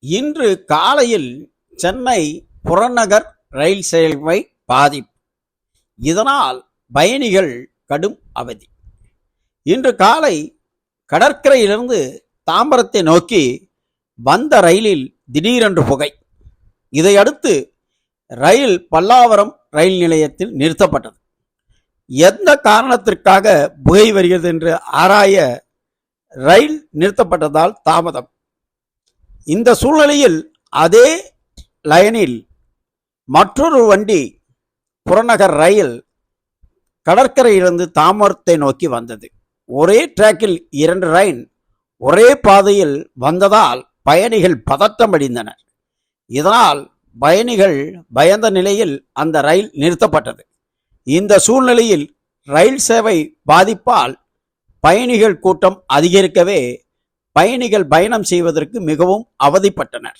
இன்று காலையில் சென்னை புறநகர் ரயில் சேவை பாதிப்பு. இதனால் பயணிகள் கடும் அவதி. இன்று காலை கடற்கரையிலிருந்து தாம்பரத்தை நோக்கி வந்த ரயிலில் திடீரென்று புகை. இதையடுத்து ரயில் பல்லாவரம் ரயில் நிலையத்தில் நிறுத்தப்பட்டது. எந்த காரணத்திற்காக புகை வருகிறது என்று ஆராய ரயில் நிறுத்தப்பட்டதால் தாமதம். இந்த சூழ்நிலையில் அதே லைனில் மற்றொரு வண்டி புறநகர் ரயில் கடற்கரையிலிருந்து தாமரத்தை நோக்கி வந்தது. ஒரே டிராக்கில் இரண்டு ரயின் ஒரே பாதையில் வந்ததால் பயணிகள் பதற்றமடைந்தனர் இதனால் பயணிகள் பயந்த நிலையில் அந்த ரயில் நிறுத்தப்பட்டது. இந்த சூழ்நிலையில் ரயில் சேவை பாதிப்பால் பயணிகள் கூட்டம் அதிகரிக்கவே பயணிகள் பயணம் செய்வதற்கு மிகவும் அவதிப்பட்டனர்.